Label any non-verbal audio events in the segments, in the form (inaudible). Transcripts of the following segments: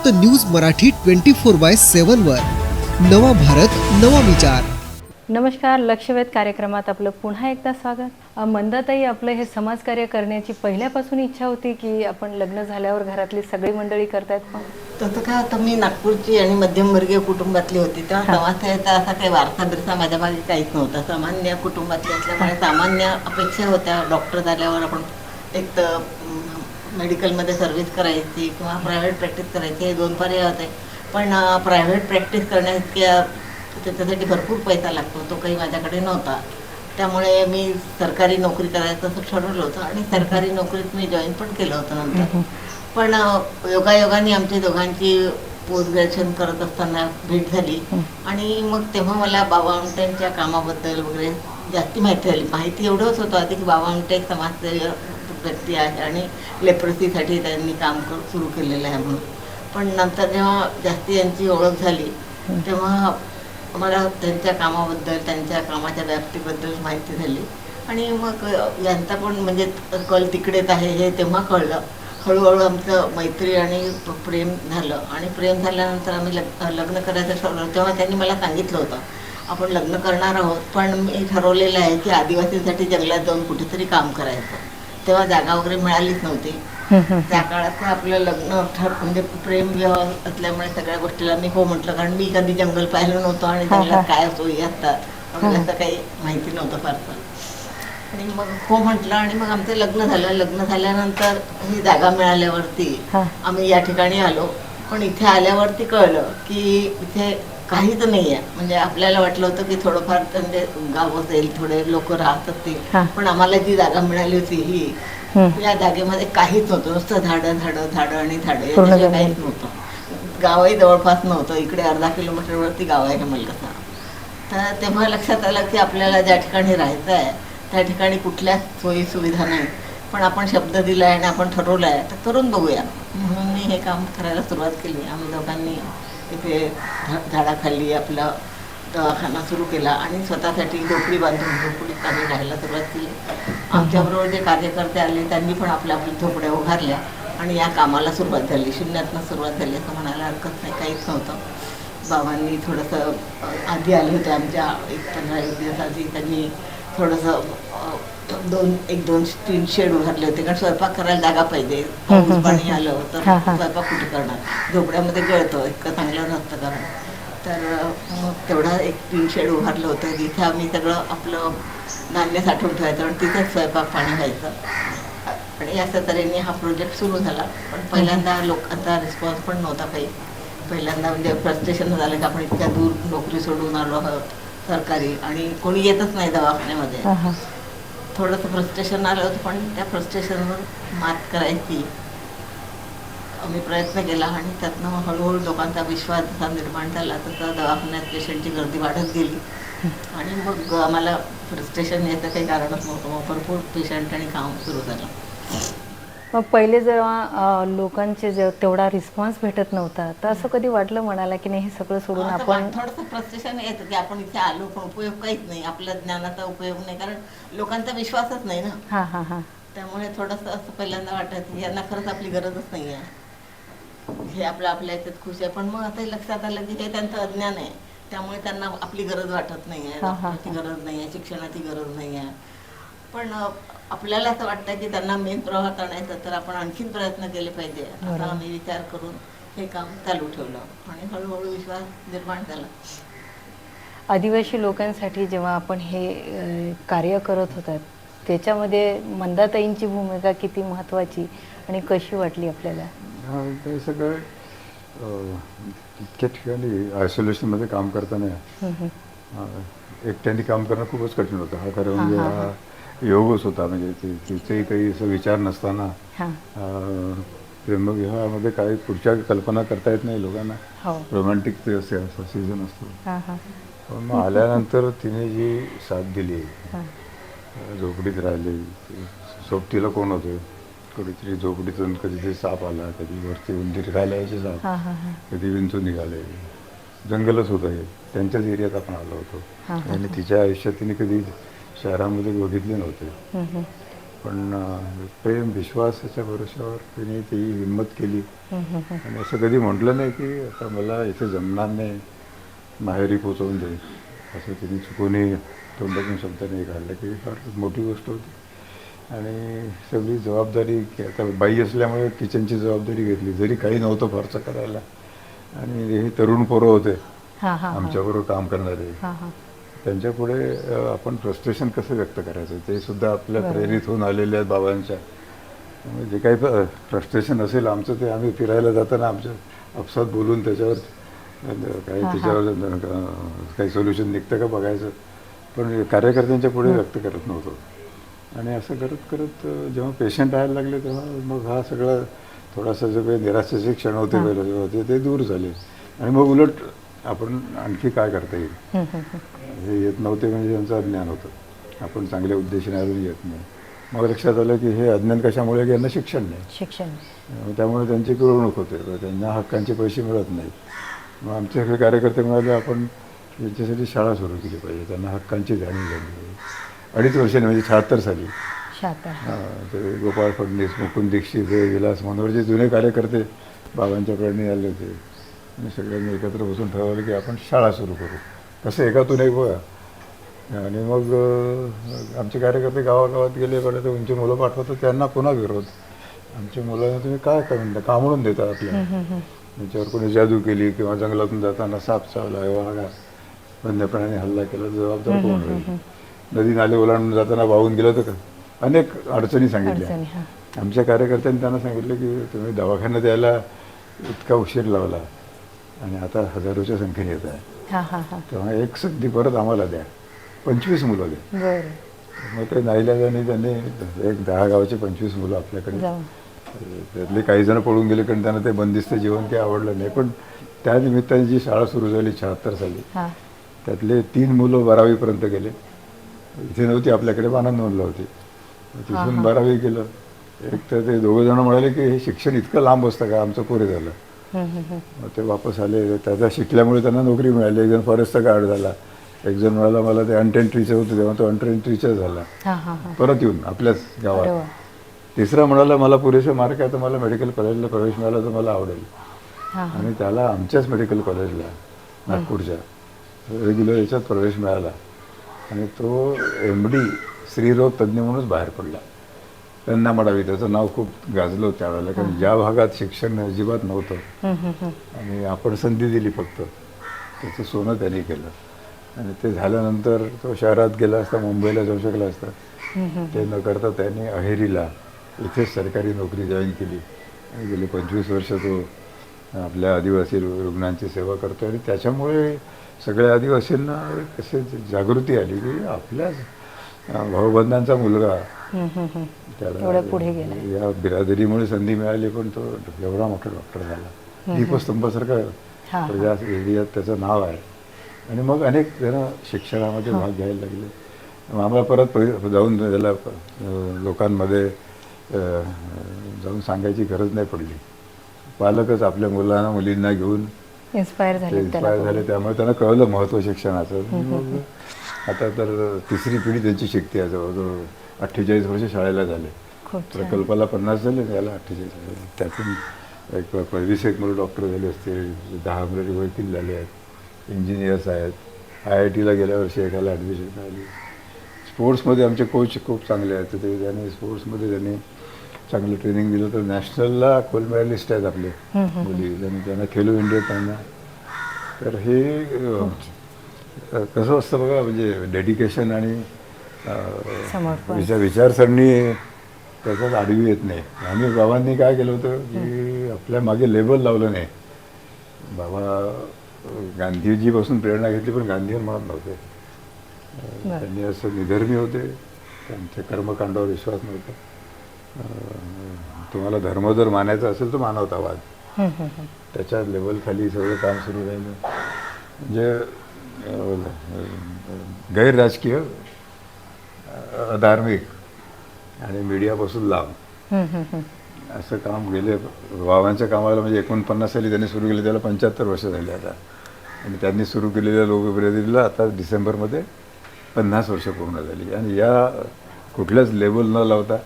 फक्त news Marathi twenty four by सेवनवर नवा भारत नवा विचार. नमस्कार लक्षवेध कार्यक्रमात आपलं पुन्हा एकदा स्वागत. मंदाताई आपलं हे समाजकार्य करण्याची पहिल्यापासून इच्छा होती की आपण लग्न झाल्यावर घरातली सगळी मंडळी करतायत पण तसं काय होतं मी नागपूरची आणि मध्यमवर्गीय कुटुंबातली होती तेव्हा समाजाचा असा काही वारसा बिरसा माझ्या मागे काहीच नव्हता. सामान्य कुटुंबातली असल्यामुळे सामान्य अपेक्षा होत्या. डॉक्टर झाल्यावर आपण एक तर मेडिकलमध्ये सर्व्हिस करायची किंवा प्रायव्हेट प्रॅक्टिस करायची हे दोन पर्याय होते. पण प्रायव्हेट प्रॅक्टिस करण्याइतक्या त्याच्यासाठी भरपूर पैसा लागतो तो काही माझ्याकडे नव्हता. त्यामुळे मी सरकारी नोकरी करायचं असं ठरवलं होतं आणि सरकारी नोकरीत मी जॉईन पण केलं होतं नंतर. पण योगायोगाने आमच्या दोघांची पोस्ट ग्रॅज्युएशन करत असताना भेट झाली. आणि मग तेव्हा मला बाबा आमट्यांच्या कामाबद्दल वगैरे जास्ती माहिती झाली. माहिती एवढंच होतं आधी की बाबा आमटे एक समाजसेवी व्यक्ती आहे आणि लेप्रसीसाठी त्यांनी काम कर सुरू केलेलं आहे म्हणून. पण नंतर जेव्हा जास्ती यांची ओळख झाली तेव्हा मला त्यांच्या कामाबद्दल त्यांच्या कामाच्या व्याप्तीबद्दल माहिती झाली. आणि मग यांचा पण म्हणजे कल तिकडेच आहे हे तेव्हा कळलं. हळूहळू आमचं मैत्री आणि प्रेम झालं. आणि प्रेम झाल्यानंतर आम्ही लग्न करायचं ठरवलं. तेव्हा त्यांनी मला सांगितलं होतं आपण लग्न करणार आहोत पण मी ठरवलेलं आहे की आदिवासींसाठी जंगलात जाऊन कुठेतरी काम करायचं. तेव्हा जागा वगैरे मिळालीच नव्हती. त्या काळात आपलं लग्न ठर म्हणजे प्रेम विवाह असल्यामुळे सगळ्या गोष्टीला मी हो म्हटलं कारण मी कधी जंगल पाहिलं नव्हतं आणि जंगलात काय सोयी असतात मला असं काही माहिती नव्हतं फारसं. आणि मग हो म्हटलं आणि मग आमचं लग्न झालं. लग्न झाल्यानंतर ही जागा मिळाल्यावरती. आम्ही या ठिकाणी आलो. पण इथे आल्यावरती कळलं की इथे काहीच नाही आहे म्हणजे आपल्याला वाटलं होतं की थोडंफार म्हणजे गाव असेल थोडे लोक राहत हा. असतील पण आम्हाला जी जागा मिळाली होती ही हम्म. या जागेमध्ये काहीच नव्हतं. नुसतं झाडं झाडं झाडं आणि झाडं. पूर्ण याच्याशिवाय जंगल. काहीच नव्हतं. गावही जवळपास नव्हतं. इकडे अर्धा किलोमीटरवरती गाव आहे हेमलकसा तर तेव्हा लक्षात आलं की आपल्याला ज्या ठिकाणी राहायचं आहे त्या ठिकाणी कुठल्याच सोयी सुविधा नाही. पण आपण शब्द दिला आहे आणि आपण ठरवलं आहे तर करून बघूया. म्हणून मी हे काम करायला सुरुवात केली. आम्ही दोघांनी तिथे झाडाखाली आपला दवाखाना सुरू केला आणि स्वतःसाठी झोपडी बांधून झोपडीत आम्ही राहायला सुरुवात केली. आमच्याबरोबर जे कार्यकर्ते आले त्यांनी पण आपल्या आपल्या झोपड्या उभारल्या आणि या कामाला सुरुवात झाली. शून्यातनं सुरुवात झाली असं म्हणायला हरकत नाही काहीच नव्हतं. बाबांनी थोडंसं आधी आले होते आमच्या एक पंधरा एक दिवस आधी त्यांनी थोडंसं दोन एक दोन तीन शेड उभारले होते. कारण स्वयंपाक करायला जागा पाहिजे. पाऊस पाणी आलं तर हा, हा. स्वयंपाक कुठे करणार? झोपड्यामध्ये गळतं इतकं चांगलं नसतं कारण. तर मग तेवढा एक तीन शेड उभारलं होतं. तिथे आम्ही सगळं आपलं धान्य साठवून ठेवायचं आणि तिथेच स्वयंपाक पाणी व्हायचं. आणि अशा तऱ्हेने हा प्रोजेक्ट सुरू झाला. पण पहिल्यांदा लोकांचा रिस्पॉन्स पण नव्हता काही. पहिल्यांदा म्हणजे फ्रस्ट्रेशन झालं की आपण इतक्या दूर नोकरी सोडून आलो आहोत सरकारी. आणि कोणी येतच नाही दवाखान्यामध्ये. हा, हा. थोडंसं फ्रस्ट्रेशन आलं होतं पण त्या फ्रस्ट्रेशनवर मात करायची. आम्ही प्रयत्न केला आणि त्यातनं हळूहळू लोकांचा विश्वास जसा निर्माण झाला तसा दवाखान्यात पेशंटची गर्दी वाढत गेली. आणि मग आम्हाला फ्रस्ट्रेशन याचं काही कारणच नव्हतं. मग भरपूर पेशंट आणि काम सुरू झालं. मग पहिले जेव्हा लोकांचे जे तेवढा रिस्पॉन्स भेटत नव्हता तर असं कधी वाटलं म्हणाला की नाही हे सगळं सोडून आपण थोडंसं फ्रस्ट्रेशन येतं की आपण इथे आलो पण उपयोग काहीच नाही. आपल्या ज्ञानाचा उपयोग नाही कारण लोकांचा विश्वासच नाही ना. हा हा हा. त्यामुळे थोडंसं असं पहिल्यांदा की यांना खरंच आपली गरजच नाही आहे हे आपलं आपल्या याच्यात खुश आहे. पण मग आता लक्षात आलं की हे त्यांचं अज्ञान आहे. त्यामुळे त्यांना आपली गरज वाटत नाही आहे गरज नाही आहे शिक्षणाची गरज नाही आहे पण आपल्याला असं वाटतं की त्यांना मेन प्रवाह करण्याचा तर आपण आणखीन प्रयत्न केले पाहिजे. असा. आम्ही विचार करून हे काम चालू ठेवलं आणि हळूहळू विश्वास निर्माण झाला. आदिवासी लोकांसाठी जेव्हा आपण हे कार्य करत होतात त्याच्यामध्ये मंदाताईंची भूमिका किती महत्त्वाची आणि कशी वाटली आपल्याला? हा ते सगळं इतक्या ठिकाणी आयसोलेशनमध्ये काम करताना एकट्याने काम करणं खूपच कठीण होतं. हा खरं म्हणजे हा. योगच होता. म्हणजे ते तिचंही काही असं विचार नसताना हा. प्रेमविवाहामध्ये काही पुढच्या कल्पना करता येत नाही लोकांना. हो. रोमॅन्टिक ते असे असा सीझन असतो. हा हा. पण मग आल्यानंतर तिने जी साथ दिली हा. झोपडीत राहिले सोबतीला कोण होते? कुठेतरी झोपडीतून कधीतरी साप आला कधी वरती उंदीर खायला यायचे साप हा हा हा. कधी विंचू निघाले. जंगलच होतं हे. त्यांच्याच एरियात आपण आलो होतो. आणि तिच्या आयुष्यात तिने कधी शहरामध्ये बघितले नव्हते. पण प्रेम विश्वासाच्या भरोशावर तिने ती हिंमत केली. आणि असं कधी म्हटलं नाही की आता मला इथे जमणार नाही माहेरी पोचवून दे. असं तिने चुकूनही तोंडातून शब्द नाही काढला की फार मोठी गोष्ट होती. आणि सगळी जबाबदारी आता बाई असल्यामुळे किचनची जबाबदारी घेतली. जरी काही नव्हतं फारसं करायला. आणि हे तरुण पोरं होते. आमच्याबरोबर काम करणारे. हां हां त्यांच्या पुढे अ, आपण फ्रस्ट्रेशन कसं व्यक्त करायचं? ते सुद्धा आपल्या प्रेरित होऊन आलेले आहेत बाबांच्या. जे काही फ्रस्ट्रेशन असेल आमचं ते आम्ही फिरायला जाताना आमच्या आपसात बोलून त्याच्यावर काही त्याच्यावर काही सोल्युशन निघतं का बघायचं? पण कार्यकर्त्यांच्या पुढे व्यक्त करत नव्हतो. आणि असं करत करत जेव्हा पेशंट यायला लागले तेव्हा मग हा सगळा थोडासा जो काही निराशेचे क्षण होते ते दूर झाले. आणि मग उलट आपण आणखी काय करता येईल? हे येत नव्हते म्हणजे त्यांचं अज्ञान होतं. आपण चांगल्या उद्देशाने अजून येत नाही. मग लक्षात आलं की हे अज्ञान कशामुळे यांना शिक्षण नाही. शिक्षण त्यामुळे त्यांची पिळवणूक होते. त्यांना हक्कांचे पैसे मिळत नाहीत. मग आमचे सगळे कार्यकर्ते म्हणाले आपण यांच्यासाठी शाळा सुरू केली पाहिजे. त्यांना हक्कांची जाणीव झाली पाहिजे. अडीच वर्षांनी म्हणजे शहात्तर साली. हां, ते गोपाळ फडणवीस मुकुंद दीक्षित हे विलास मनोहर जे जुने कार्यकर्ते बाबांच्या प्रेरणी आले होते. आणि सगळ्यांनी एकत्र बसून ठरवलं की आपण शाळा सुरू करू. कसं एकातून एक बघा. आणि मग आमचे कार्यकर्ते गावागावात गेले पण ते उंची मुलं पाठवतात त्यांना पुन्हा विरोध. आमची मुलांना तुम्ही काय करून द्या का म्हणून देता आपल्याला? त्यांच्यावर कोणी जादू केली किंवा जंगलातून जाताना साप चावला वाघा वन्य प्राणी हल्ला केला जबाबदार कोण राहील? नदी नाले ओलांडून जाताना वाहून गेलं तर अनेक अडचणी सांगितल्या. आमच्या कार्यकर्त्यांनी त्यांना सांगितलं की तुम्ही दवाखान्यात यायला इतका उशीर लावला. आणि आता हजारोच्या संख्येने येत आहे. हां हां हां. तेव्हा एक संधी परत आम्हाला द्या. पंचवीस मुलं द्या. मग ते नाईलाजाने त्यांनी एक दहा गावाची पंचवीस मुलं आपल्याकडे. त्यातले काही जण पळून गेले कारण त्यांना ते बंदिस्त जीवन काही आवडलं नाही. पण त्या निमित्ताने जी शाळा सुरू झाली शहात्तर साली त्यातले तीन मुलं बारावीपर्यंत गेले. इथे नव्हती आपल्याकडे आनंदवनला होती. तिथून बारावी गेलं एक तर ते दोघं जण म्हणाले की हे शिक्षण इतकं लांब असतं का? आमचं पुरे झालं. मग ते वापस आले. त्याचा शिकल्यामुळे त्यांना नोकरी मिळाली. एक जण फॉरेस्ट गार्ड झाला. एक जण म्हणाला मला ते अनटेन टीचर होतं तेव्हा तो अनटेन टीचर झाला. परत येऊन आपल्याच गावात. तिसरा म्हणाला मला पुरेसे मार्क आहे तर मला मेडिकल कॉलेजला प्रवेश मिळाला तर मला आवडेल. आणि त्याला आमच्याच मेडिकल कॉलेजला नागपूरच्या रेग्युलर याच्यात प्रवेश मिळाला. आणि तो एम डी स्त्रीरोग तज्ज्ञ म्हणूनच बाहेर पडला. त्यांना म्हणावी त्याचं नाव खूप गाजलं त्यावेळेला कारण ज्या भागात शिक्षण अजिबात नव्हतं आणि आपण संधी दिली फक्त त्याचं सोनं त्यांनी केलं. आणि ते झाल्यानंतर तो शहरात गेला असता मुंबईला जाऊ शकला असता ते न करता त्यांनी अहेरीला इथेच सरकारी नोकरी जॉईन केली. आणि गेले पंचवीस वर्ष तो आपल्या आदिवासी रु- रुग्णांची सेवा करतो आणि त्याच्यामुळे सगळ्या आदिवासींना कसे जागृती आली की आपल्याच भाऊबंधांचा मुलगा त्याला पुढे गेला. या बिरादरीमुळे संधी मिळाली पण तो एवढा मोठा डॉक्टर झाला. दीपस्तंभासारखा. या एरियात त्याचं नाव आहे. आणि मग अनेक जण शिक्षणामध्ये भाग घ्यायला लागले. आम्हाला परत जाऊन त्याला लोकांमध्ये जाऊन सांगायची गरज नाही पडली. पालकच आपल्या मुलांना मुलींना घेऊन इन्स्पायर झाले इन्स्पायर झाले. त्यामुळे त्यांना कळलं महत्त्व शिक्षणाचं. आता तर तिसरी पिढी त्यांची शिकते आहे जवळजवळ अठ्ठेचाळीस वर्ष शाळेला झाले. खूप छान. प्रकल्पाला पन्नास झाले त्याला अठ्ठेचाळीस झाले. त्यातून एक पंचवीस एक मुलं डॉक्टर झाले असतील दहा मुलं वकील झाले आहेत इंजिनियर्स आहेत. आय आय टीला गेल्या वर्षी एकाला ॲडमिशन मिळाली. स्पोर्ट्समध्ये आमचे कोच खूप चांगले आहेत. तर ते त्यांनी स्पोर्ट्समध्ये त्यांनी चांगलं ट्रेनिंग दिलं तर नॅशनलला गोल्ड मेडलिस्ट आहेत आपले मुली. त्यांनी त्यांना खेलो इंडिया त्यांना. तर हे अं, कसं असतं बघा म्हणजे डेडिकेशन आणि. विचार विचारसरणी त्याच्यात आडवी येत नाही. आम्ही बाबांनी काय केलं होतं की आपल्या मागे लेबल लावलं नाही. बाबा गांधीजीपासून प्रेरणा घेतली पण गांधीवर म्हणत नव्हते. त्यांनी असं निधर्मी होते. त्यांच्या कर्मकांडावर विश्वास नव्हता. तुम्हाला धर्म जर मानायचा असेल तर मानवतावाद. त्याच्या लेवलखाली सगळं काम सुरू राहिलं. म्हणजे अं, अधार्मिक आणि मीडियापासून लांब. असं काम गेले बाबांच्या कामाला म्हणजे एकोणपन्नास साली त्यांनी सुरू केलं त्याला पंच्याहत्तर वर्ष झाले आता. आणि त्यांनी सुरू केलेल्या लोकबिरादरीला आता डिसेंबरमध्ये पन्नास वर्ष पूर्ण झाली. आणि या कुठल्याच लेबल न लावता.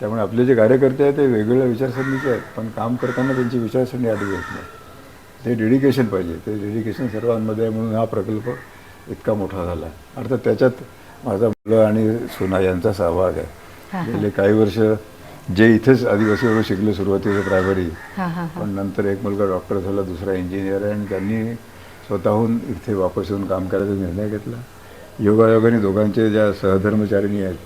त्यामुळे आपले जे कार्यकर्ते आहेत ते वेगवेगळ्या विचारसरणीचे आहेत. पण काम करताना त्यांची विचारसरणी आधी येत नाही. ते डेडिकेशन पाहिजे. ते डेडिकेशन सर्वांमध्ये आहे म्हणून हा प्रकल्प इतका मोठा झाला. अर्थात त्याच्यात माझा मुलं आणि सुना यांचा सहभाग आहे. गेले काही वर्ष जे इथेच आदिवासीवर शिकले सुरुवातीला प्रायमरी पण नंतर एक मुलगा डॉक्टर झाला दुसरा इंजिनियर आहे आणि त्यांनी स्वतःहून इथे वापस येऊन काम करायचा निर्णय घेतला. योगायोगाने दोघांचे ज्या सहधर्मचारिणी आहेत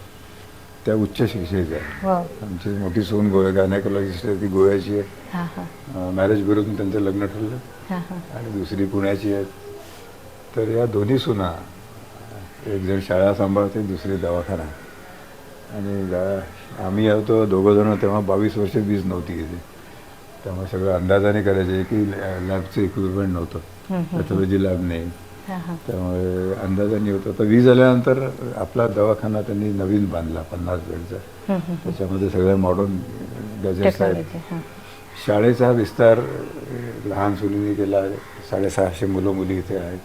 त्या उच्च शिक्षित आहेत. आमची मोठी सून गोव्या गायनेकोलॉजिस्ट आहे ती गोव्याची आहे. मॅरेज ब्युरोतून त्यांचं लग्न ठरलं. आणि दुसरी पुण्याची आहे. तर या दोन्ही सुना एक जण शाळा सांभाळते दुसरी दवाखाना. आणि आम्ही होतो दोघं जण तेव्हा बावीस वर्ष वीज नव्हती इथे. त्यामुळे सगळं अंदाजाने करायचे की लॅबचं इक्विपमेंट नव्हतं. पॅथॉलॉजी लॅब नाही. हा हा. त्यामुळे अंदाजाने होतं. तर वीज आल्यानंतर आपला दवाखाना त्यांनी नवीन बांधला पन्नास बेडचा. त्याच्यामध्ये सगळे मॉडर्न गॅजेट्स आहेत. टेक्नॉलॉजी हा. शाळेचा विस्तार अ, लहान सुनीने केला. साडेसहाशे मुलं मुली इथे आहेत.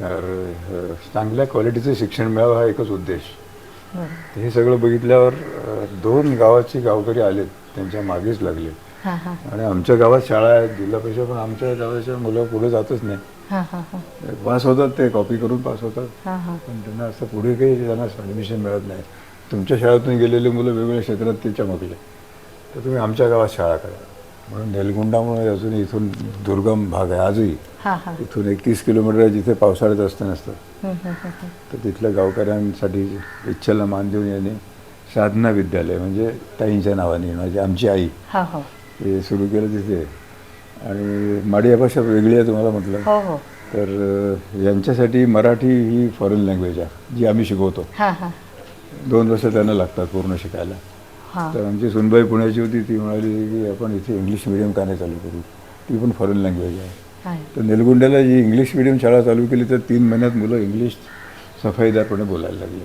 तर चांगल्या क्वालिटीचं शिक्षण मिळावं हा एकच उद्देश. तर हे सगळं बघितल्यावर दोन गावाची गावकरी आलेत त्यांच्या मागेच लागले हा हा. आणि आमच्या गावात शाळा आहेत जिल्हा परिषद पण आमच्या गावाच्या मुलं पुढे जातच नाही हा हा हा. पास होतात ते कॉपी करून पास होतात. हा हा. पण त्यांना असं पुढे काही त्यांना ॲडमिशन मिळत नाही. तुमच्या शाळेतून गेलेले मुलं वेगवेगळ्या क्षेत्रात ते चमकले तर तुम्ही आमच्या गावात शाळा करा. म्हणून नेलगुंडामुळे अजून इथून दुर्गम भाग आहे आजही. हा हा. इथून एकतीस किलोमीटर जिथे पावसाळ्यात असतं नसतं हम्म, हम्म, हम्म. तर तिथल्या गावकऱ्यांसाठी इच्छेला मान देऊन याने साधना विद्यालय म्हणजे ताईंच्या नावाने माझी आमची आई. हा हो. हे सुरू केलं तिथे. आणि माडी भाषा वेगळी आहे तुम्हाला म्हटलं. हो हो. तर यांच्यासाठी मराठी ही फॉरेन लँग्वेज आहे जी आम्ही शिकवतो. हा हा. दोन वर्ष त्यांना लागतात पूर्ण शिकायला. तर आमची सुनबाई पुण्याची होती ती म्हणाली की आपण इथे इंग्लिश मिडियम का नाही चालू करू? ती पण फॉरेन लँग्वेज आहे. तर नेलगुंड्याला जी इंग्लिश मिडियम शाळा चालू केली तर तीन महिन्यात मुलं इंग्लिश सफाईदारपणे बोलायला लागली.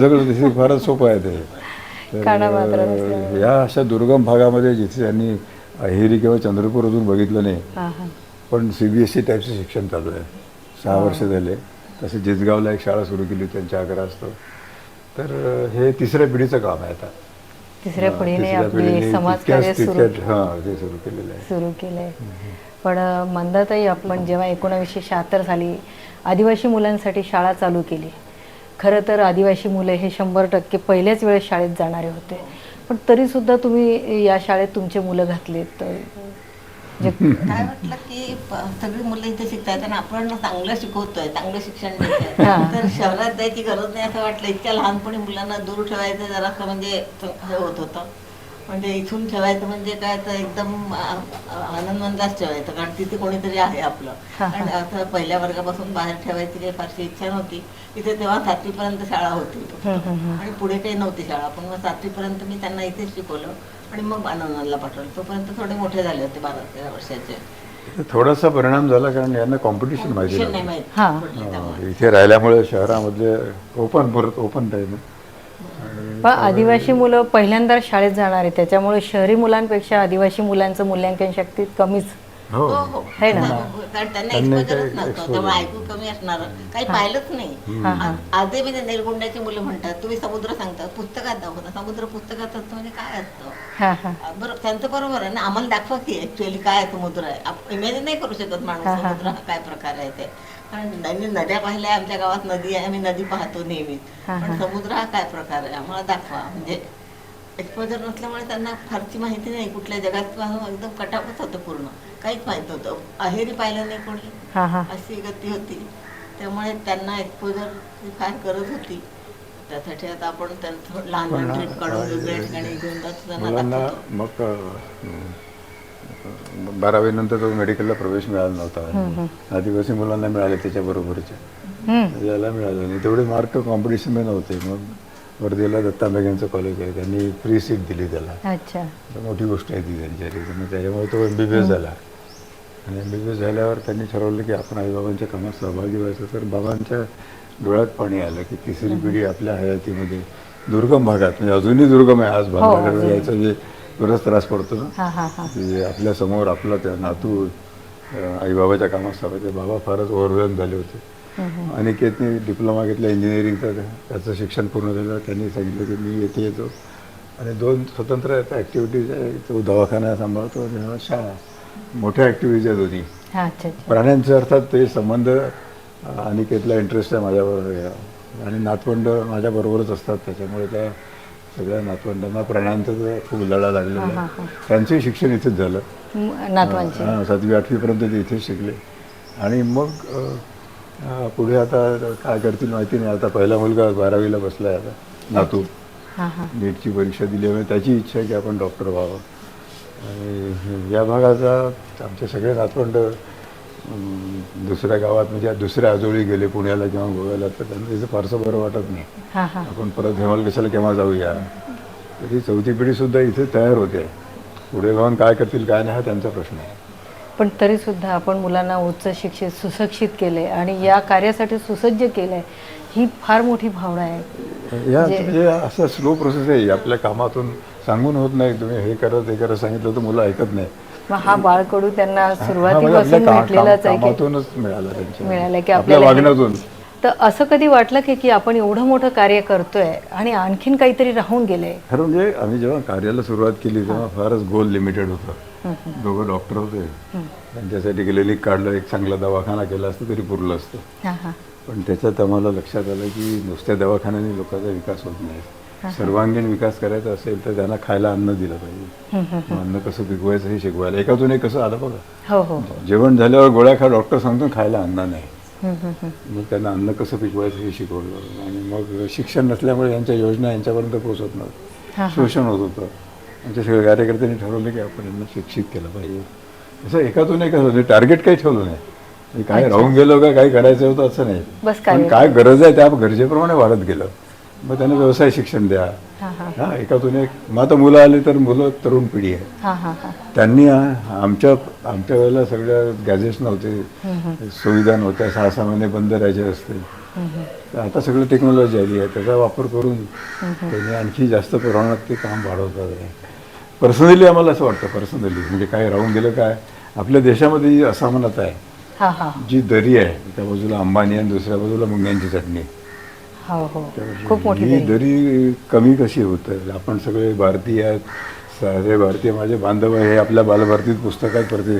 सगळं तिथे फारच सोपं आहे ते. तर. या अशा दुर्गम भागामध्ये जिथे त्यांनी अहेरी किंवा चंद्रपूर अजून बघितलं नाही पण सी बी एस ई टाईपचं शिक्षण चालू आहे. सहा वर्ष झाले. तसे जिसगावला एक शाळा सुरू केली त्यांच्या आग्रहास्तव तर हे तिसऱ्या पिढीचं काम आहे आता. तिसऱ्या पिढीने आपले समाजकार्य सुरू केलेलं आहे. सुरू केलंय. पण मंदाताई आपण जेव्हा एकोणावीसशे शहात्तर साली आदिवासी मुलांसाठी शाळा चालू केली खरं तर आदिवासी मुलं हे शंभर टक्के पहिल्याच वेळेस शाळेत जाणारे होते. पण तरीसुद्धा तुम्ही या शाळेत तुमचे मुलं घातलेत तर (laughs) काय वाटलं की प- सगळी मुलं इथे शिकतायत आणि आपण चांगलं शिकवतोय चांगलं शिक्षण देतोय. हा. तर शहरात जायची गरज नाही असं वाटलं. इतक्या लहानपणी मुलांना दूर ठेवायचं जरासं म्हणजे हे होत होतं. म्हणजे इथून ठेवायचं म्हणजे काय तर एकदम आनंदमंदाच ठेवायचं कारण तिथे कोणीतरी आहे आपलं. कारण आता पहिल्या वर्गापासून बाहेर ठेवायची काही फारशी इच्छा नव्हती. इथे तेव्हा सातवीपर्यंत शाळा होती. आणि पुढे काही नव्हती शाळा. पण मग सातवीपर्यंत मी त्यांना इथेच शिकवलं आणि मग आनंदला पाठवलं. तोपर्यंत थोडे मोठे झाले होते बारा तेरा वर्षाचे. थोडासा परिणाम झाला कारण यांना कॉम्पिटिशन माहिती हा. इथे राहिल्यामुळे शहरामधले ओपन परत ओपन टाईम पण आदिवासी मुलं पहिल्यांदा शाळेत जाणार आहे त्याच्यामुळे शहरी मुलांपेक्षा आदिवासी मुलांचं मूल्यांकन शक्ती कमीच. हो. हो, हो. है ना? कारण त्यांना त्यांना एक्सपोजरच काही नव्हतं. exposure त्यामुळे नाही. ऐकू कमी असणार. काही पाहिलंच नाही. हा, हा. आ- आजही म्हणजे मुलं म्हणतात तुम्ही समुद्र सांगता पुस्तकात दाखवता. समुद्र पुस्तकात असतं म्हणजे काय असतं? हा हा. बरं त्यांचं बरोबर आहे ना? आम्हाला दाखवा की ऍक्च्युअली काय समुद्र आहे. इमॅजिन नाही करू शकत माणूस हा, हा, समुद्र हा काय प्रकार आहे ते. कारण त्यांनी नद्या पाहिल्या आमच्या गावात नदी आहे आम्ही नदी पाहतो नेहमी हा, पण हा. समुद्र हा काय प्रकार आहे? आम्हाला दाखवा. म्हणजे एक्सपोजर नसल्यामुळे त्यांना फारशी माहिती नाही. कुठल्या जगात एकदम कटापच होतं पूर्ण. काहीच माहीत होतं अहेरी पाहिलं नाही कोणी. हा हा. अशी गती होती. त्यामुळे त्यांना एक्सपोजर फार गरज होती. त्यासाठी आता आपण त्यांचं थोडं लहान लहान ट्रिप काढून वेगवेगळ्या ठिकाणी घेऊन जातो त्यांना मुलांना दाखवतो. मग नंतर तो मेडिकलला प्रवेश मिळाला नव्हता. आदिवासी मुलांना मिळाले त्याच्याबरोबरचे याला मिळालं नाही. तेवढे मार्क कॉम्पिटिशनमध्ये नव्हते. मग वर्धेला दत्ता मेघांचं कॉलेज आहे. त्यांनी फ्री सीट दिली त्याला. मोठी गोष्ट आहे ती मग त्याच्यामुळे तो एम बी बी एस झाला. आणि एम बी बी एस झाल्यावर त्यांनी ठरवलं की आपण आईबाबांच्या कामात सहभागी व्हायचं. तर बाबांच्या डोळ्यात पाणी आलं की तिसरी पिढी आपल्या हयातीमध्ये दुर्गम भागात म्हणजे अजूनही दुर्गम आहे आज भागाकडे अजूनही. यायचं म्हणजे बराच त्रास पडतो ना. की आपल्यासमोर आपला त्या नातू आईबाबाच्या कामात सापायचे बाबा फारच ओव्हरवेल्म झाले होते. अनिकेतने डिप्लोमा घेतला इंजिनिअरिंगचा त्याचं शिक्षण पूर्ण झालं त्यांनी सांगितलं की मी येथे येतो. आणि दोन स्वतंत्र ॲक्टिव्हिटीज आहे. तो दवाखाना सांभाळतो आणि शाळा. मोठ्या ॲक्टिव्हिटीज आहेत दोन्ही. हा प्राण्यांचे अर्थात ते संबंध अनिकेतला इंटरेस्ट आहे माझ्याबरोबर आहे. आणि नातवंड माझ्याबरोबरच असतात. त्याच्यामुळे त्या सगळ्या नातवंडांना प्राण्यांचा तर खूप लढा लागलेला आहे. त्यांचंही शिक्षण इथेच झालं. नातवांची. हां सातवी आठवीपर्यंत ते इथेच शिकले. आणि मग पुढे आता काय करतील माहिती नाही. आता पहिला मुलगा बारावीला बसला आहे आता नातू. हां हां. नीटची परीक्षा दिल्यामुळे त्याची इच्छा आहे की आपण डॉक्टर व्हावं. आणि या भागाचा आमचे सगळे नातवंड दुसऱ्या गावात म्हणजे दुसऱ्या आजोळी गेले पुण्याला किंवा गोव्याला तर त्यांना तिचं फारसं बरं वाटत नाही. हां हां. आपण परत हेमाल कशाला केव्हा जाऊया? तर ही चौथी पिढीसुद्धा इथे तयार होते. पुढे जाऊन काय करतील काय नाही हा त्यांचा प्रश्न आहे. पण तरी सुद्धा आपण मुलांना उच्च शिक्षित सुशिक्षित केले आणि या कार्यासाठी सुसज्ज केलंय ही फार मोठी भावना आहे. या जे- म्हणजे असं स्लो प्रोसेस आहे. आपल्या कामातून सांगून होत नाही तुम्ही हे करा ते करा सांगितलं तर मुलं ऐकत नाही. मग हा बाळकडू त्यांना म्हणजे सुरुवातीपासून भेटलेलाच आहे काम- की मिळालं की आपल्या वागण्यातून. तर असं कधी वाटलं की की आपण एवढं मोठं कार्य करतोय आणि आणखीन काहीतरी राहून गेलंय? खरं म्हणजे आम्ही जेव्हा कार्याला सुरुवात केली तेव्हा फारच गोल लिमिटेड होतं. दोघं डॉक्टर होते. त्यांच्यासाठी क्लिनिक काढलं एक चांगला दवाखाना केला असतं तरी पुरलं असतं. पण त्याच्यात आम्हाला लक्षात आलं की नुसत्या दवाखान्याने लोकांचा विकास होत नाही. सर्वांगीण विकास करायचा असेल तर त्यांना खायला अन्न दिलं पाहिजे. अन्न कसं पिकवायचं हे शिकवायला. एकातून एक कसं आलं बघा. हो हो. जेवण झाल्यावर गोळ्या खा डॉक्टर सांगतो खायला अन्न नाही. मग त्यांना अन्न कसं पिकवायचं हे शिकवलं. आणि मग शिक्षण नसल्यामुळे यांच्या योजना यांच्यापर्यंत पोहोचत नव्हत्या. शोषण होत होतं. आमच्या सगळ्या कार्यकर्त्यांनी ठरवलं की आपण यांना शिक्षित केलं पाहिजे. असं एकातून एक असं टार्गेट काही ठेवलं नाही. काय राहून गेलो का काही करायचं होतं असं नाही. पण काय गरज आहे त्या गरजेप्रमाणे वाढत गेलं. मग त्यांना व्यवसाय शिक्षण द्या. हां एकातून एक. मग आता मुलं आली तर मुलं तरुण पिढी आहे. हां हां हां. त्यांनी आमच्या आमच्या वेळेला सगळ्या गॅजेट्स नव्हते. सुविधा नव्हत्या. सहा सहा महिने बंद राहायचे असते तर आता सगळं टेक्नॉलॉजी आली आहे. त्याचा वापर करून त्यांनी आणखी जास्त प्रमाणात ते काम वाढवतात. पर्सनली आम्हाला असं वाटतं पर्सनली. म्हणजे काय राहून गेलं काय? आपल्या देशामध्ये जी असमानता आहे जी दरी आहे त्या बाजूला अंबानी आणि दुसऱ्या बाजूला मुंग्यांची चटणी. हो हो. खूप मोठी ही दरी. दरी कमी कशी होतं आपण सगळे भारतीय आहेत सारे भारतीय माझे बांधव आहे हे आपल्या बालभारतीत पुस्तकात पडते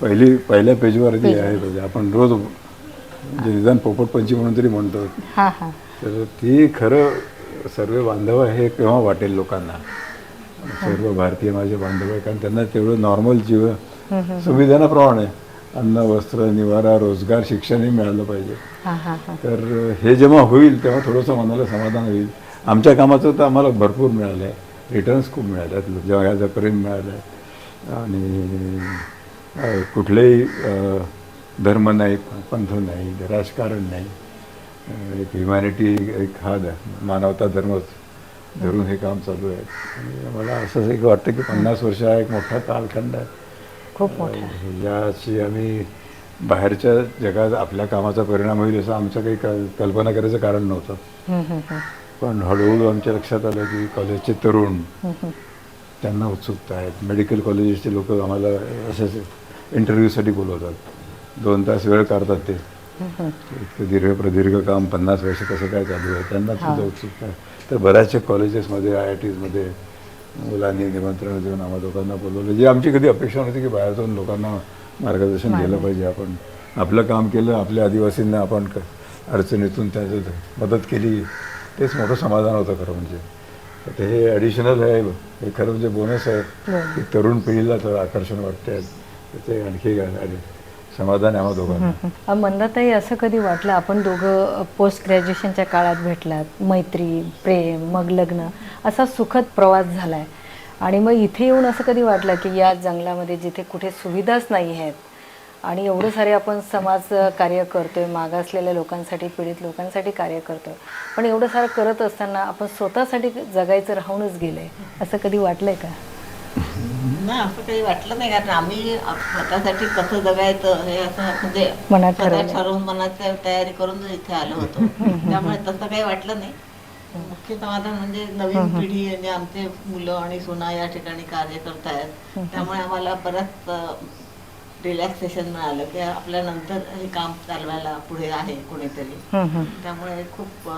पहिली पहिल्या पेजवर जे आहे म्हणजे आपण रोज म्हणजे निदान पोपटपंची म्हणून तरी म्हणतो. हां हां. तर ती खरं सर्व बांधव हे केव्हा वाटेल लोकांना. सर्व भारतीय माझे बांधव आहे कारण त्यांना तेवढं नॉर्मल जीव संविधानाप्रमाणे अन्न वस्त्र निवारा रोजगार शिक्षणही मिळालं पाहिजे. तर हे जेव्हा होईल तेव्हा थोडंसं मनाला समाधान होईल. आमच्या कामाचं तर आम्हाला भरपूर मिळालं आहे रिटर्न्स खूप मिळाले आहेत जगाचा प्रेम मिळालं आहे आणि कुठलेही धर्म नाही पंथ नाही राजकारण नाही. एक ह्युमॅनिटी एक हा मानवता धर्मच धरून हे काम चालू आहे. आणि मला असं एक वाटतं की पन्नास वर्ष हा एक मोठा कालखंड आहे. खूप मोठा याची आम्ही बाहेरच्या जगात आपल्या कामाचा परिणाम होईल असं आमचं काही कल- कल्पना करायचं कारण नव्हतं. पण हळूहळू आमच्या लक्षात आलं की कॉलेजचे तरुण. त्यांना उत्सुकता आहेत मेडिकल कॉलेजेसचे लोक आम्हाला असेच इंटरव्ह्यूसाठी बोलवतात. दोन तास वेळ काढतात ते. इतकं दीर्घ प्रदीर्घ काम पन्नास वर्ष कसं काय चालू आहे? त्यांना सुद्धा उत्सुकता आहे. तर बऱ्याचशा कॉलेजेसमध्ये आय आय टीजमध्ये मुलांनी निमंत्रण देऊन आम्हा लोकांना बोलवलं. जी आमची कधी अपेक्षा नव्हती की बाहेर जाऊन लोकांना मार्गदर्शन केलं पाहिजे. आपण आपलं काम केलं आपल्या आदिवासींना आपण क- अडचणीतून त्याचं मदत केली. तेच मोठं समाधान होतं खरं म्हणजे. तर ते हे ॲडिशनल आहे हे खरं म्हणजे बोनस आहे. की तरुण पिढीला थोडं आकर्षण वाटते तर ते आणखी आणि समाधान आहे आम्हा दोघांना. मंदाताई असं कधी वाटलं? आपण दोघं पोस्ट ग्रॅज्युएशनच्या काळात भेटलात. मैत्री प्रेम मग लग्न. असा सुखद प्रवास झालाय. आणि मग इथे येऊन असं कधी वाटलं की या जंगलामध्ये जिथे कुठे सुविधाच नाही आहेत आणि एवढं सारे आपण समाज कार्य करतोय मागासलेल्या लोकांसाठी पीडित लोकांसाठी कार्य करतोय पण एवढं सारं करत असताना आपण स्वतःसाठी जगायचं राहूनच गेलंय. असं कधी वाटलंय का? नाही असं काही वाटलं नाही कारण आम्ही स्वतःसाठी कसं जगायचं हे असं म्हणजे मनात स्वतः ठरवलं. ठरवून मनात तयारी करून इथे आलो होतो. (laughs) त्यामुळे तसं काही वाटलं नाही. मुख्य समाधान म्हणजे नवीन पिढी म्हणजे आमचे मुलं आणि सुना या ठिकाणी कार्य करत आहेत त्यामुळे आम्हाला बराच रिलॅक्सेशन मिळालं की आपल्यानंतर हे काम चालवायला पुढे आहे कोणीतरी. त्यामुळे खूप अ,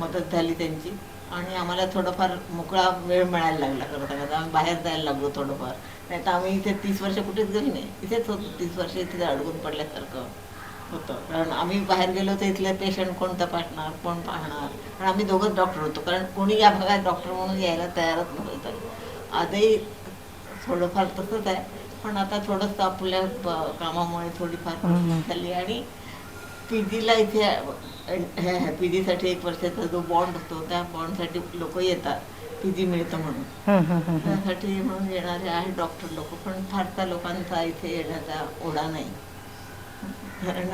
मदत झाली त्यांची. आणि आम्हाला थोडंफार मोकळा वेळ मिळायला लागला करता करता आम्ही बाहेर जायला लागलो थोडंफार. नाही तर आम्ही इथे तीस वर्ष कुठेच गेलो नाही. इथेच होतो. तीस वर्ष इथे अडकून पडल्यासारखं होतं. कारण आम्ही बाहेर गेलो तर इथले पेशंट कोण तपासणार कोण पाहणार? कारण आम्ही दोघंच डॉक्टर होतो. कारण कोणी या भागात डॉक्टर म्हणून यायला तयारच नव्हतं. आजही थोडंफार तसंच आहे. पण आता थोडंसं आपल्या कामामुळे थोडीफार झाली. आणि पी जीला इथे जीसाठी एक वर्षाचा जो बॉन्ड असतो त्या बॉन्डसाठी लोक येतात पी जी मिळतं म्हणून. त्यासाठी म्हणून येणारे आहेत डॉक्टर लोक पण फारसा लोकांचा इथे येण्याचा ओढा नाही. कारण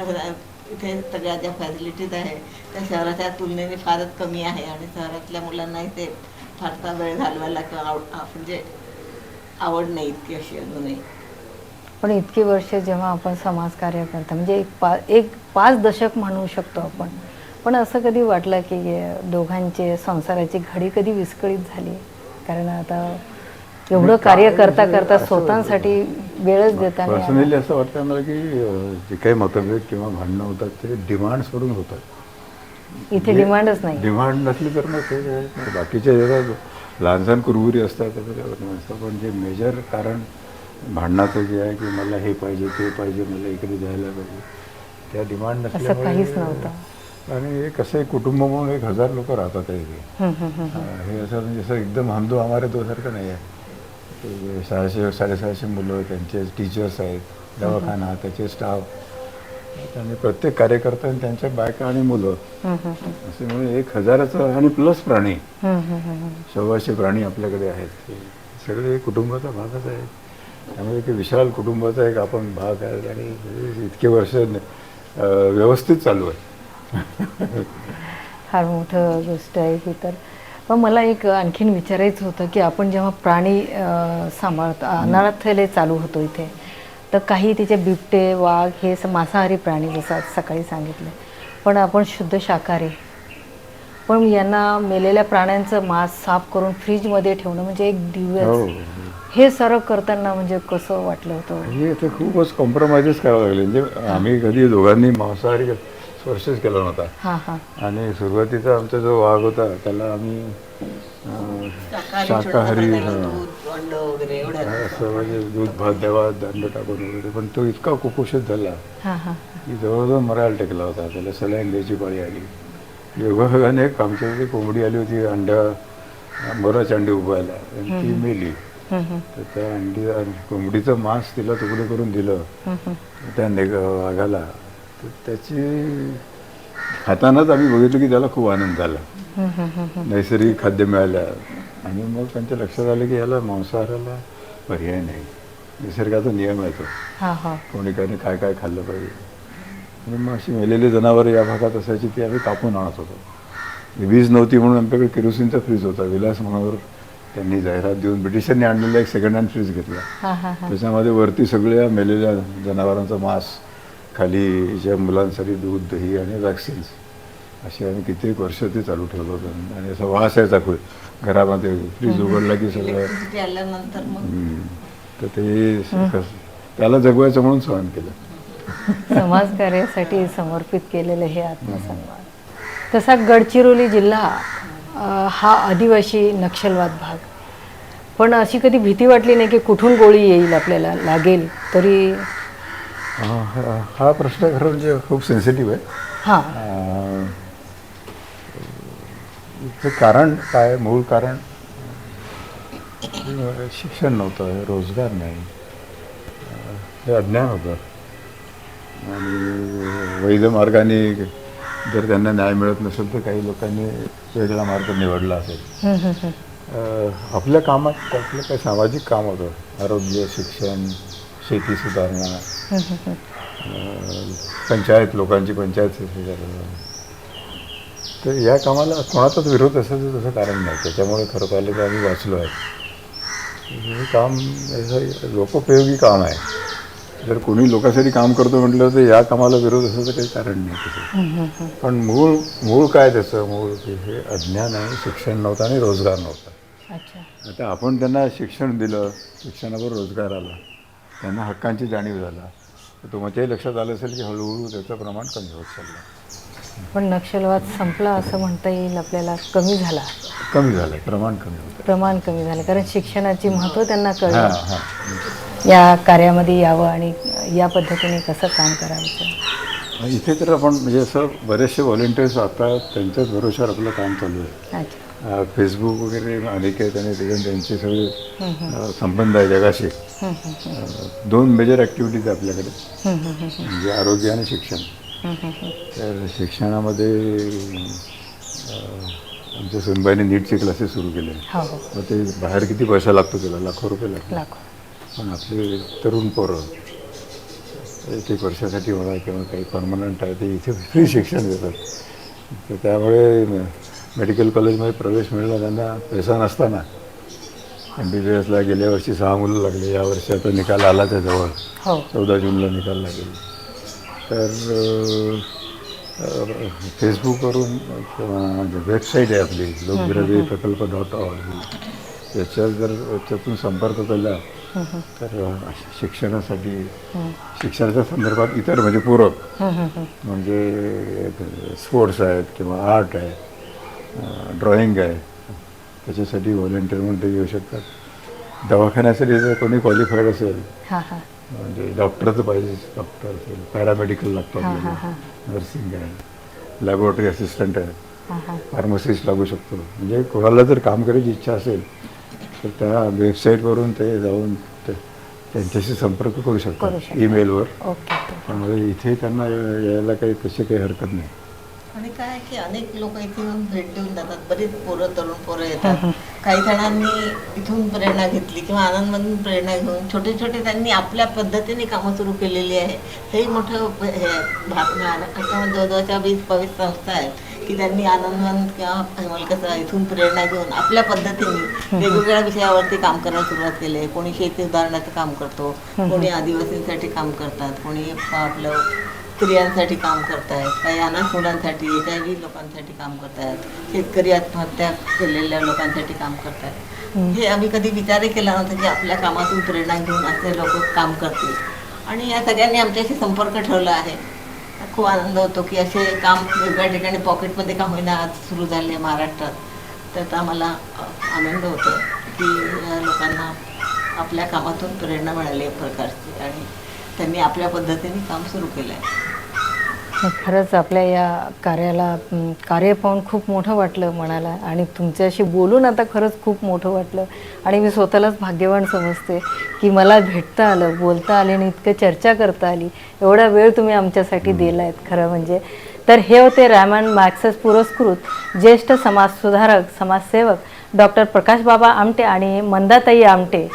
इथे सगळ्या ज्या फॅसिलिटीज आहे त्या शहराच्या तुलनेने फारच कमी आहे आणि शहरातल्या मुलांना इथे फारसा वेळ घालवायला किंवा आव म्हणजे आवड नाही इतकी अशी अजूनही. पण इतकी वर्ष जेव्हा आपण समाजकार्य करता म्हणजे एक पा एक पाच दशक म्हणू शकतो आपण. पण असं कधी वाटलं की दोघांचे संसाराची घडी कधी विस्कळीत झाली? कारण आता एवढं कार्य करता करता स्वतःसाठी वेळच देता. पर्सनली असं वाटतं मला की जे काही मतभेद किंवा भांडणं होतात ते डिमांड सोडून होतात. इथे डिमांडच नाही. डिमांड नसली तर मग ते काय, बाकीचे येतात लहानसहान कुरबुरी असतात पण जे मेजर कारण भांडणाचं जे आहे की मला हे पाहिजे ते पाहिजे मला इकडे जायला पाहिजे. त्या डिमांड असं काहीच नव्हतं. आणि हे कसं आहे कुटुंब म्हणून एक हजार लोक राहतात आहे इथे. हं, असं म्हणजे असं एकदम हम दो हमारे दो सारखं नाही आहे. ते सहाशे साडेसहाशे मुलं त्यांचे टीचर्स आहेत दवाखाना त्याचे स्टाफ आणि प्रत्येक कार्यकर्ता आणि त्यांच्या बायका आणि मुलं. असे म्हणजे एक हजाराचं आणि प्लस प्राणी. सव्वाशे प्राणी आपल्याकडे आहेत. सगळे कुटुंबाचा भागच आहे. त्यामुळे एक विशाल कुटुंबाचा एक आपण भाग आहे आणि इतके वर्ष व्यवस्थित चालू आहे. फार मोठं गोष्ट आहे ही तर. पण मला एक आणखीन विचारायचं होतं की आपण जेव्हा प्राणी सांभाळतो अनाथालय चालू होतो इथे तर काही तिचे बिबटे वाघ हे मांसाहारी प्राणी जसं सकाळी सांगितलं पण आपण शुद्ध शाकाहारी पण यांना मेलेल्या प्राण्यांचं मांस साफ करून फ्रीजमध्ये ठेवणं म्हणजे एक हो दिव्य हे सर्व करताना म्हणजे कसं वाटलं होतं? हे ते खूपच कॉम्प्रोमाइजच करावं लागले. म्हणजे आम्ही कधी दोघांनी मांसाहारी स्पर्शच केला नव्हता. हां हां. आणि सुरुवातीचा आमचा जो वाघ होता त्याला आम्ही शाकाहारी हां. असं म्हणजे दूध भात द्यावा दंड टाकून वगैरे पण तो इतका कुपोषित झाला हां हां. की जवळजवळ मरायला टेकला होता. त्याला सलाईन द्यायची पाळी आली. योगायोगाने एक आमच्या इथे कोंबडी आली होती अंडा बराच अंडी उभवायला आणि ती मेली. तर त्या अंडी कोंबडीचं मांस तिला तुकडे करून दिलं. त्या नेग वाघाला. तर त्याची खातानाच आम्ही बघितलं की त्याला खूप आनंद झाला. नैसर्गिक खाद्य मिळालं. आणि मग त्यांच्या लक्षात आलं की याला मांसाहाराला पर्याय नाही. निसर्गाचा नियम आहे तो. कोणी काय काय खाल्लं पाहिजे. आणि मग अशी मेलेली जनावरं या भागात असायची ती आम्ही कापून आणत होतो. वीज नव्हती म्हणून आमच्याकडे केरोसिनचा फ्रीज होता. विलास म्हणून त्यांनी जाहिरात देऊन ब्रिटिशांनी आणलेला एक सेकंड हँड फ्रीज घेतला. त्याच्यामध्ये वरती सगळ्या मेलेल्या जनावरांचा मांस खाली ज्या मुलांसाठी दूध दही आणि वॅक्सिन्स असे आम्ही कित्येक वर्ष ते चालू ठेवलं होतं. आणि असा वास यायचा खूप. घरामध्ये फ्रीज उघडला की सगळं. तर ते त्याला जगवायचं म्हणून सहन केलं. (laughs) समाज कार्यासाठी समर्पित केलेलं हे आत्मसन्मान. तसा गडचिरोली जिल्हा हा आदिवासी नक्षलवाद भाग. पण अशी कधी भीती वाटली नाही की कुठून गोळी येईल आपल्याला लागेल तरी हा प्रश्न खरं म्हणजे खूप सेन्सिटिव्ह आहे. हां. कारण काय मूळ कारण? शिक्षण नव्हतं रोजगार नाही. हे अज्ञान होतं. आणि वैध मार्गाने जर त्यांना न्याय मिळत नसेल तर काही लोकांनी वेगळा मार्ग निवडला असेल. आपल्या कामात आपलं काही सामाजिक काम होतं? आरोग्य शिक्षण शेती सुधारणा. पंचायत लोकांची पंचायत. तर या कामाला कोणाचाच विरोध असायचं तसं कारण नाही. त्याच्यामुळे खरं पाहिलं तर आम्ही वाचलो आहे. हे काम लोकोपयोगी काम आहे. जर कोणी लोकांसाठी काम करतो म्हटलं तर या कामाला विरोध असायचं काही कारण नाही त्याचं. पण मूळ मूळ काय त्याचं? मूळ की हे अज्ञान आहे शिक्षण नव्हतं आणि रोजगार नव्हता. अच्छा. आता आपण त्यांना शिक्षण दिलं शिक्षणावर रोजगार आला त्यांना हक्कांची जाणीव झाला तर तुमच्याही लक्षात आलं असेल की हळूहळू त्याचं प्रमाण कमी होत चाललं. पण नक्षलवाद संपला असं म्हणता येईल आपल्याला कमी झाला. कमी झालं प्रमाण कमी होतं. प्रमाण कमी झालं कारण शिक्षणाचे महत्त्व त्यांना कळलं. हां. या कार्यामध्ये यावं आणि या पद्धतीने कसं काम करायचं? इथे तर आपण म्हणजे असं बरेचसे व्हॉलेंटियर्स आता त्यांच्याच भरोशावर आपलं काम चालू आहे. फेसबुक वगैरे अनेक आहेत आणि त्याच्यात त्यांचे सगळे संबंध आहे जगाशी दोन मेजर ॲक्टिव्हिटीज आहे आपल्याकडे. म्हणजे आरोग्य आणि शिक्षण. तर शिक्षणामध्ये आमच्या सुनबाईने नीटचे क्लासेस सुरू केले. हो हो. मग ते बाहेर किती पैसा लागतो त्याला? लाखो रुपये लागतात. लाखो. पण आपले तरुण पोरं एक एक वर्षासाठी म्हणा किंवा काही परमनंट आहे ते इथे फ्री शिक्षण देतात. तर त्यामुळे मेडिकल कॉलेजमध्ये प्रवेश मिळाला त्यांना पैसा नसताना. एम बी बी एसला गेल्या वर्षी सहा मुलं लागले या वर्षी आता निकाल आला त्याजवळ हो. चौदा जूनला निकाल लागेल. तर फेसबुकवरून किंवा वेबसाईट आहे आपली लोकविरोधी प्रकल्प डॉट ऑर्ग त्याच्यात जर त्यातून संपर्क केला तर शिक्षणासाठी शिक्षणाच्या संदर्भात इतर म्हणजे पूरक. म्हणजे स्पोर्ट्स आहेत किंवा आर्ट आहे ड्रॉइंग आहे त्याच्यासाठी व्हॉलेंटिअर म्हणून ते येऊ शकतात. दवाखान्यासाठी जर कोणी क्वालिफाईड असेल म्हणजे डॉक्टरचं पाहिजे डॉक्टर असेल पॅरामेडिकल लागतो हां, आपल्याला नर्सिंग आहे लॅबोरेटरी असिस्टंट आहे फार्मसिस्ट लागू शकतो. म्हणजे कोणाला जर काम करायची इच्छा असेल तर त्या वेबसाईटवरून ते जाऊन ते त्यांच्याशी संपर्क करू करू शकतात शकतात. ईमेलवर. ओके त्यामुळे इथे त्यांना यायला काही तशी काही हरकत नाही. आणि काय आहे की अनेक लोक इथे येऊन भेट देऊन जातात. बरीच पोरं तरुण पोरं येतात. काही जणांनी इथून प्रेरणा घेतली किंवा आनंदमधून प्रेरणा घेऊन छोटे छोटे त्यांनी आपल्या पद्धतीने कामं सुरू केलेली आहे. हेही मोठं हे भाग आता जवळजवळच्या वीस बावीस संस्था आहेत. की त्यांनी आनंदवन किंवा हेमलकसा इथून प्रेरणा घेऊन आपल्या पद्धतीने वेगवेगळ्या विषयावरती काम करायला सुरुवात केली आहे. कोणी शेती सुधारण्याचं काम करतो कोणी आदिवासींसाठी काम करतात कोणी आपलं स्त्रियांसाठी काम करतायत काही अनाथ मुलांसाठी व्ही लोकांसाठी काम करतायत शेतकरी आत्महत्या केलेल्या लोकांसाठी काम करतायत. हे आम्ही कधी विचारही केला नव्हता की आपल्या कामातून प्रेरणा घेऊन असे लोक काम करतील. आणि या सगळ्यांनी आमच्याशी संपर्क ठेवला आहे. खूप आनंद होतो की असे काम वेगळ्या ठिकाणी पॉकेटमध्ये का होईना आज सुरू झाले महाराष्ट्रात. त्याचा आम्हाला आनंद होतो की लोकांना आपल्या कामातून प्रेरणा मिळाली एक प्रकारची. आणि त्यांनी आपल्या पद्धतीने काम सुरू केलं आहे खरंच आपल्या या कार्याला कार्य पाहून खूप मोठं वाटलं मनाला आणि तुमच्याशी बोलून आता खरंच खूप मोठं वाटलं. आणि मी स्वतःलाच भाग्यवान समजते की मला भेटता आलं बोलता आले आणि इतकं चर्चा करता आली. एवढा वेळ तुम्ही आमच्यासाठी दिला आहेत खरं म्हणजे. तर हे होते रामन मॅक्सेस पुरस्कृत ज्येष्ठ समाजसुधारक समाजसेवक डॉक्टर प्रकाश बाबा आमटे आणि मंदाताई आमटे.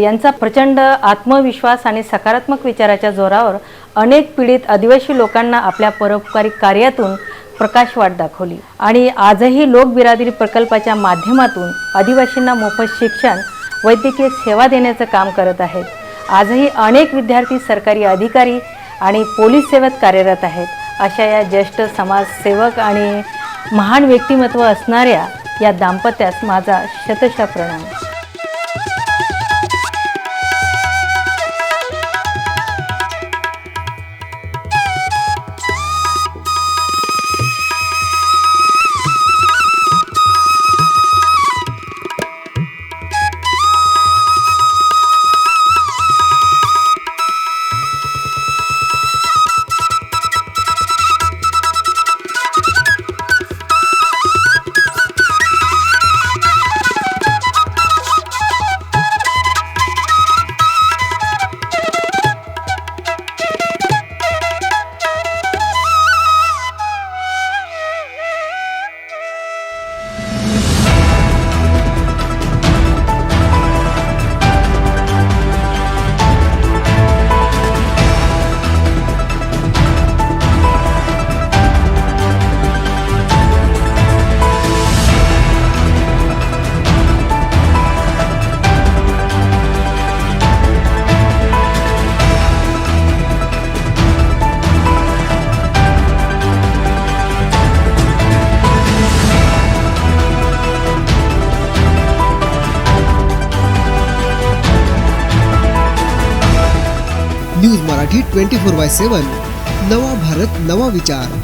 यांचा प्रचंड आत्मविश्वास आणि सकारात्मक विचाराच्या जोरावर अनेक पीडित आदिवासी लोकांना आपल्या परोपकारी कार्यातून प्रकाशवाट दाखवली. आणि आजही लोकबिरादरी प्रकल्पाच्या माध्यमातून आदिवासींना मोफत शिक्षण वैद्यकीय सेवा देण्याचं काम करत आहेत. आजही अनेक विद्यार्थी सरकारी अधिकारी आणि पोलीस सेवेत कार्यरत आहेत. अशा या ज्येष्ठ समाजसेवक आणि महान व्यक्तिमत्व असणाऱ्या या दाम्पत्यास माझा शतशः प्रणाम. Twenty four by seven. नवा भारत नवा विचार.